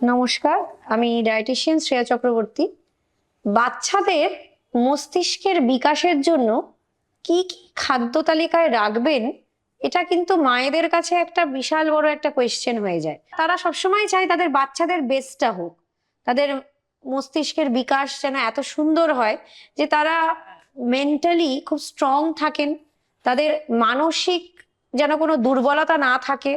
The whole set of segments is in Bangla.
নমস্কার, আমি ডায়েটিশিয়ান শ্রেয়া চক্রবর্তী। বাচ্চাদের মস্তিষ্কের বিকাশের জন্য কি কি খাদ্য তালিকায় রাখবেন, এটা কিন্তু মায়েদের কাছে একটা বিশাল বড় একটা কোয়েশ্চেন হয়ে যায়। তারা সবসময় চায় তাদের বাচ্চাদের বেস্টটা হোক। তাদের মস্তিষ্কের বিকাশ যেন এত সুন্দর হয় যে তারা মেন্টালি খুব স্ট্রং থাকেন। তাদের মানসিক যেন কোনো দুর্বলতা না থাকে।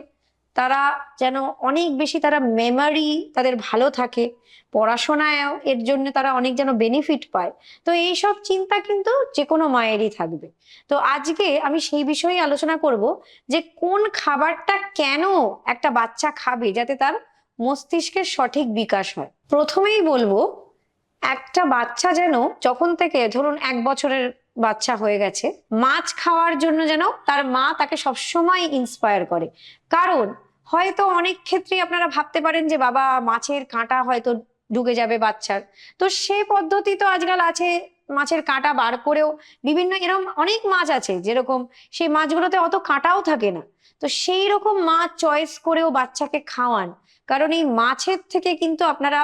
তারা যেন অনেক বেশি তারা মেমারি তাদের ভালো থাকে, পড়াশোনায়ও এর জন্য তারা অনেক যেন বেনিফিট পায়। তো এইসব চিন্তা কিন্তু যে কোনো মায়েরই থাকবে। তো আজকে আমি সেই বিষয়ে আলোচনা করব যে কোন খাবারটা কেন একটা বাচ্চা খাবে যাতে তার মস্তিষ্কের সঠিক বিকাশ হয়। প্রথমেই বলব, একটা বাচ্চা যেন যখন থেকে, ধরুন এক বছরের বাচ্চা হয়ে গেছে, মাছ খাওয়ার জন্য যেন তার মা তাকে সবসময় ইন্সপায়ার করে। কারণ হয়তো অনেক ক্ষেত্রে আপনারা ভাবতে পারেন যে, বাবা, মাছের কাঁটা হয়তো ঢুকে যাবে বাচ্চার। তো সে পদ্ধতি তো আজকাল আছে, মাছের কাঁটা বার করেও বিভিন্ন এরকম অনেক মাছ আছে, যেরকম সেই মাছগুলোতে অত কাঁটাও থাকে না। তো সেই রকম মাছ চয়েস করেও বাচ্চাকে খাওয়ান। কারণ এই মাছের থেকে কিন্তু আপনারা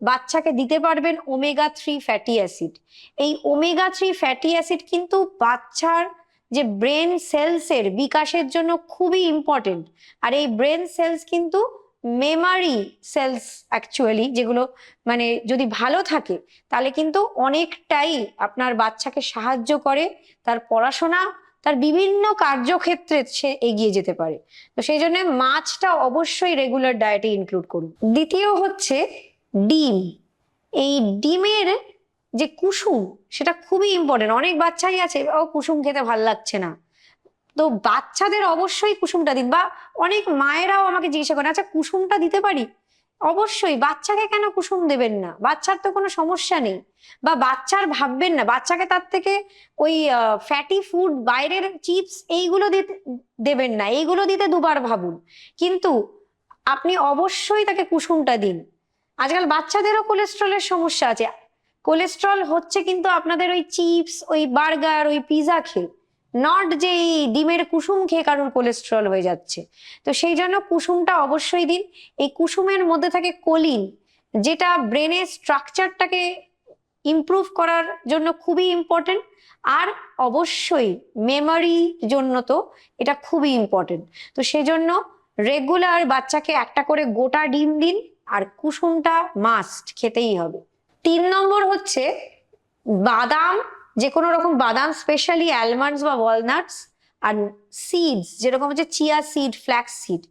বাচ্চাকে দিতে পারবেন ওমেগা থ্রি ফ্যাটি অ্যাসিড এই ওমেগা থ্রি ফ্যাটি অ্যাসিড কিন্তু বাচ্চার যে ব্রেন সেলসের বিকাশের জন্য খুবই ইম্পর্টেন্ট আর এই ব্রেন সেলস কিন্তু মেমারি সেলস অ্যাকচুয়ালি যেগুলো মানে যদি ভালো থাকে, তাহলে কিন্তু অনেকটাই আপনার বাচ্চাকে সাহায্য করে, তার পড়াশোনা, তার বিভিন্ন কার্যক্ষেত্রে সে এগিয়ে যেতে পারে। তো সেই জন্য মাছটা অবশ্যই রেগুলার ডায়েটে ইনক্লুড করুন। দ্বিতীয় হচ্ছে ডিম। এই ডিমের যে কুসুম, সেটা খুবই ইম্পর্টেন্ট অনেক বাচ্চাই আছে, ও কুসুম খেতে ভালো লাগছে না। তো বাচ্চাদের অবশ্যই কুসুমটা দিন, বা অনেক মায়েরাও আমাকে জিজ্ঞাসা করেন আচ্ছা কুসুমটা দিতে পারি? অবশ্যই, বাচ্চাকে কেন কুসুম দেবেন না? বাচ্চার তো কোনো সমস্যা নেই। বা বাচ্চার ভাববেন না, বাচ্চাকে তার থেকে ওই ফ্যাটি ফুড বাইরের চিপস এইগুলো দিতে, দেবেন না। এইগুলো দিতে দুবার ভাবুন। কিন্তু আপনি অবশ্যই তাকে কুসুমটা দিন। আজকাল বাচ্চাদেরও কোলেস্ট্রলের সমস্যা আছে। কোলেস্ট্রল হচ্ছে কিন্তু আপনাদের ওই চিপস ওই বার্গার ওই পিৎজা খেয়ে নট যে এই ডিমের কুসুম খেয়ে কারোর কোলেস্ট্রল হয়ে যাচ্ছে। তো সেই জন্য কুসুমটা অবশ্যই দিন। এই কুসুমের মধ্যে থাকে কোলিন যেটা ব্রেনের স্ট্রাকচারটাকে ইমপ্রুভ করার জন্য খুবই ইম্পর্টেন্ট আর অবশ্যই মেমারি জন্য তো এটা খুবই ইম্পর্টেন্ট তো সেজন্য রেগুলার বাচ্চাকে একটা করে গোটা ডিম দিন। আর কুসুমটা মাস্ট খেতেই হবে। তিন নম্বর হচ্ছে বাদাম যে কোনো রকম বাদাম স্পেশালি অ্যালমন্ডস বা ওয়ালনাটস আর সিডস যেরকম হচ্ছে চিয়া সিড ফ্ল্যাক্স সিড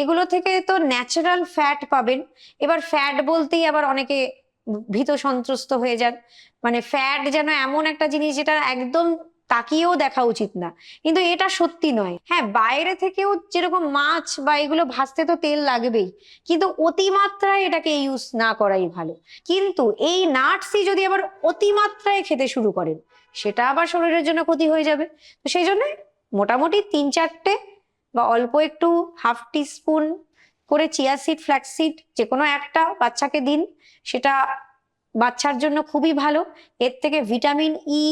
এগুলো থেকে তো ন্যাচারাল ফ্যাট পাবেন। এবার ফ্যাট বলতেই আবার অনেকে ভীত সন্ত্রস্ত হয়ে যান। মানে ফ্যাট যেন এমন একটা জিনিস যেটা একদম তাকিয়েও দেখা উচিত না। কিন্তু এটা সত্যি নয়। হ্যাঁ বাইরে থেকেও যেরকম মাছ বা এগুলো ভাজতে তো তেল লাগবেই, কিন্তু অতিমাত্রায় এটাকে ইউজ না করাই ভালো। কিন্তু এই নাটসই যদি আবার অতিমাত্রায় খেতে শুরু করেন, সেটা আবার শরীরের জন্য ক্ষতি হয়ে যাবে। তো সেই জন্য মোটামুটি তিন চারটে বা অল্প একটু হাফ টিস্পুন করে চিয়া সিড ফ্ল্যাক্স সিড যে কোনো একটা বাচ্চাকে দিন। সেটা বাচ্চার জন্য খুবই ভালো। এর থেকে ভিটামিন ই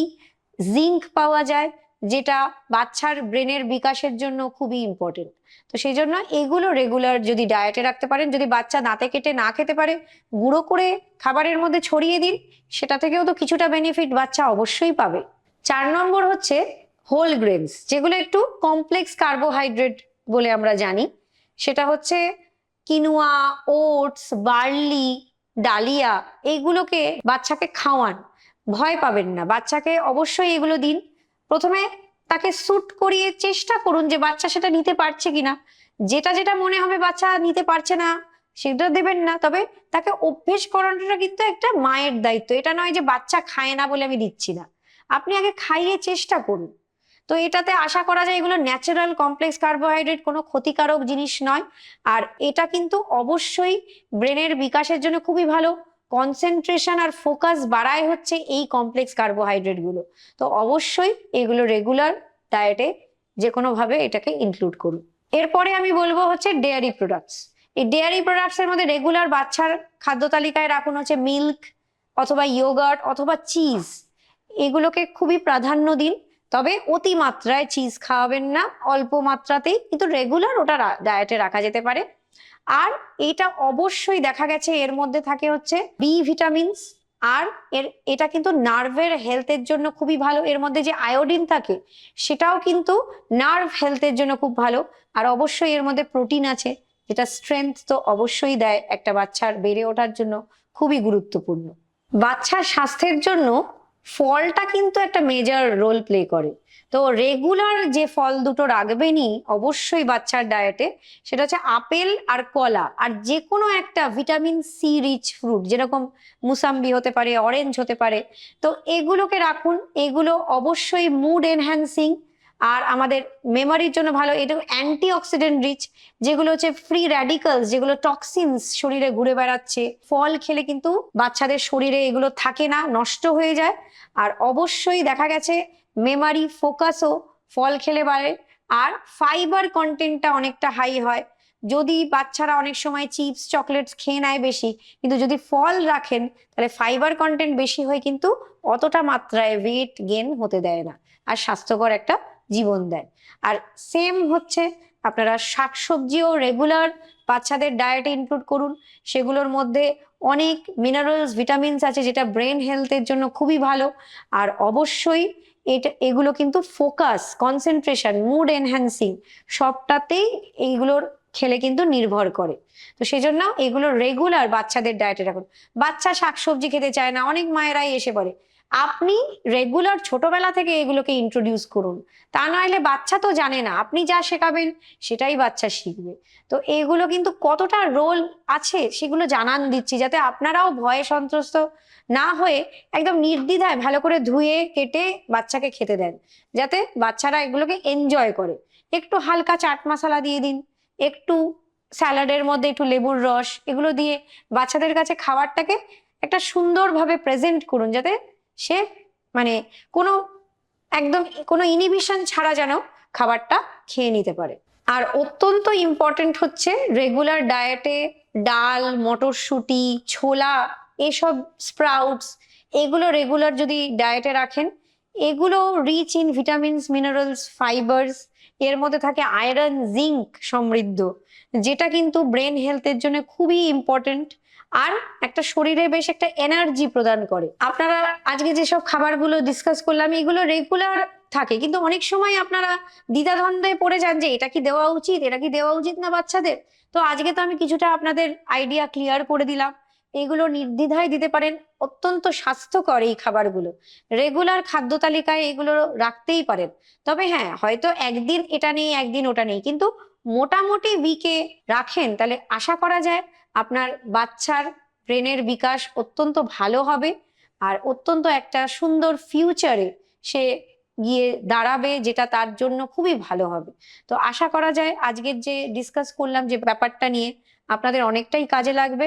জিঙ্ক পাওয়া যায়, যেটা বাচ্চার ব্রেনের বিকাশের জন্য খুবই ইম্পর্টেন্ট তো সেই জন্য এগুলো রেগুলার যদি ডায়েটে রাখতে পারেন, যদি বাচ্চা দাঁতে কেটে না খেতে পারে, গুঁড়ো করে খাবারের মধ্যে ছড়িয়ে দিন, সেটা থেকেও তো কিছুটা বেনিফিট বাচ্চা অবশ্যই পাবে। চার নম্বর হচ্ছে হোল গ্রেনস যেগুলো একটু কমপ্লেক্স কার্বোহাইড্রেট বলে আমরা জানি। সেটা হচ্ছে কিনুয়া ওটস বার্লি ডালিয়া এইগুলোকে বাচ্চাকে খাওয়ান। ভয় পাবেন না। বাচ্চাকে অবশ্যই এগুলো দিন। প্রথমে তাকে স্যুট করিয়ে চেষ্টা করুন যে বাচ্চা সেটা নিতে পারছে কিনা। যেটা যেটা মনে হবে বাচ্চা নিতে পারছে না, সেটা দেবেন না। তবে তাকে অভ্যেস করানোটা কিন্তু একটা মায়ের দায়িত্ব। এটা নয় যে বাচ্চা খায় না বলে আমি দিচ্ছি না। আপনি আগে খাইয়ে চেষ্টা করুন। তো এটাতে আশা করা যায় এগুলো ন্যাচারাল কমপ্লেক্স কার্বোহাইড্রেট কোনো ক্ষতিকারক জিনিস নয়। আর এটা কিন্তু অবশ্যই ব্রেনের বিকাশের জন্য খুবই ভালো। কনসেন্ট্রেশন আর ফোকাস বাড়ায় হচ্ছে এই কমপ্লেক্স কার্বোহাইড্রেটগুলো। তো অবশ্যই এগুলো রেগুলার ডায়েটে যে কোনোভাবে এটাকে ইনক্লুড করুন। এরপরে আমি বলব হচ্ছে ডেয়ারি প্রোডাক্টস এই ডেয়ারি প্রোডাক্টস এর মধ্যে রেগুলার বাচ্চার খাদ্য তালিকায় রাখুন হচ্ছে মিল্ক অথবা ইয়োগার্ট অথবা চিজ এগুলোকে খুবই প্রাধান্য দিন, তবে অতি মাত্রায় চিজ খাওয়াবেন না, অল্প মাত্রাতেই, কিন্তু রেগুলার ওটা ডায়েটে রাখা যেতে পারে। আর এটা অবশ্যই দেখা গেছে এর মধ্যে থাকে হচ্ছে বি ভিটামিনস আর এর, এটা কিন্তু নার্ভের হেলথের জন্য খুবই ভালো। এর মধ্যে যে আয়োডিন থাকে, সেটাও কিন্তু নার্ভ হেলথের জন্য খুব ভালো। আর অবশ্যই এর মধ্যে প্রোটিন আছে, যেটা স্ট্রেংথ তো অবশ্যই দেয় একটা বাচ্চার বেড়ে ওঠার জন্য, খুবই গুরুত্বপূর্ণ। বাচ্চার স্বাস্থ্যের জন্য ফলটা কিন্তু একটা মেজর রোল প্লে করে। তো রেগুলার যে ফল দুটো রাখবেনই, অবশ্যই বাচ্চার ডায়েটে সেটা হচ্ছে আপেল আর কলা আর যে কোনো একটা ভিটামিন সি রিচ ফ্রুট যেরকম মুসাম্বি হতে পারে অরেঞ্জ হতে পারে, তো এগুলোকে রাখুন। এগুলো অবশ্যই মুড এনহ্যান্সিং আর আমাদের মেমোরির জন্য ভালো। এটা অ্যান্টি অক্সিডেন্ট রিচ যেগুলো হচ্ছে ফ্রি র্যাডিক্যালস যেগুলো টক্সিনস শরীরে ঘুরে বেড়াচ্ছে। ফল খেলে কিন্তু বাচ্চাদের শরীরে এগুলো থাকে না, নষ্ট হয়ে যায়। আর অবশ্যই দেখা গেছে মেমারি ফোকাসও ফল খেলে বাড়ে। আর ফাইবার কন্টেন্টটা অনেকটা হাই হয়। যদি বাচ্চারা অনেক সময় চিপস, চকলেটস খেয়ে নেয় বেশি, কিন্তু যদি ফল রাখেন, তাহলে ফাইবার কন্টেন্ট বেশি হয়ে কিন্তু অতটা মাত্রায় ওয়েট গেন হতে দেয় না আর স্বাস্থ্যকর একটা জীবন দেয়। আর সেম হচ্ছে আপনারা শাকসবজিও রেগুলার বাচ্চাদের ডায়েটে ইনক্লুড করুন। সেগুলোর মধ্যে অনেক মিনারেলস ভিটামিনস আছে, যেটা ব্রেন হেলথের জন্য খুবই ভালো। আর অবশ্যই এটা, এগুলো কিন্তু ফোকাস কনসেন্ট্রেশন মুড এনহ্যান্সিং সবটাতেই এইগুলোর খেলে কিন্তু নির্ভর করে। তো সেই জন্য এগুলো রেগুলার বাচ্চাদের ডায়েটে রাখুন। বাচ্চা শাকসবজি খেতে চায় না, অনেক মায়েরাই এসে পড়ে। আপনি রেগুলার ছোটবেলা থেকে এগুলোকে ইন্ট্রোডিউস করুন। তা নইলে বাচ্চা তো জানে না, আপনি যা শেখাবেন সেটাই বাচ্চা শিখবে। তো এগুলো কিন্তু কতটা রোল আছে সেগুলো জানান দিচ্ছি, যাতে আপনারাও ভয়ে সন্ত্রস্ত না হয়ে একদম নির্দ্বিধায় ভালো করে ধুয়ে, কেটে বাচ্চাকে খেতে দেন। যাতে বাচ্চারা এগুলোকে এনজয় করে। একটু হালকা চাট মশলা দিয়ে দিন। একটু স্যালাডের মধ্যে একটু লেবুর রস এগুলো দিয়ে বাচ্চাদের কাছে খাবারটাকে একটা সুন্দরভাবে প্রেজেন্ট করুন যাতে সে মানে কোনো একদম কোনো ইনিবিশন ছাড়া যেন খাবারটা খেয়ে নিতে পারে। আর অত্যন্ত ইম্পর্টেন্ট হচ্ছে রেগুলার ডায়েটে ডাল, মটরশুঁটি, ছোলা এসব স্প্রাউটস এগুলো রেগুলার যদি ডায়েটে রাখেন, এগুলো rich in vitamins minerals fibres এর মধ্যে থাকে আয়রন জিঙ্ক সমৃদ্ধ, যেটা কিন্তু ব্রেন হেলথের জন্য খুবই ইম্পর্টেন্ট আর একটা শরীরে বেশ একটা এনার্জি প্রদান করে। আপনারা আজকে যেসব খাবারগুলো ডিসকাস করলাম, এগুলো রেগুলার থাকে, কিন্তু অনেক সময় আপনারা দ্বিধাদ্বন্দ্বে পড়ে যান যে এটা কি দেওয়া উচিত, এটা কি দেওয়া উচিত না বাচ্চাদের। তো আজকে তো আমি কিছুটা আপনাদের আইডিয়া ক্লিয়ার করে দিলাম। এগুলো নির্দ্বিধায় দিতে পারেন। অত্যন্ত স্বাস্থ্যকর এই খাবারগুলো। রেগুলার খাদ্য তালিকায় এগুলো রাখতেই পারেন। তবে হ্যাঁ হয়তো একদিন এটা নেই, একদিন ওটা নেই। কিন্তু মোটামুটি উইকে রাখেন, তাহলে আশা করা যায় আপনার বাচ্চার ব্রেনের বিকাশ অত্যন্ত ভালো হবে। আর অত্যন্ত একটা সুন্দর ফিউচারে সে গিয়ে দাঁড়াবে, যেটা তার জন্য খুবই ভালো হবে। তো আশা করা যায়, আজকের যে ডিসকাস করলাম যে ব্যাপারটা নিয়ে আপনাদের অনেকটাই কাজে লাগবে।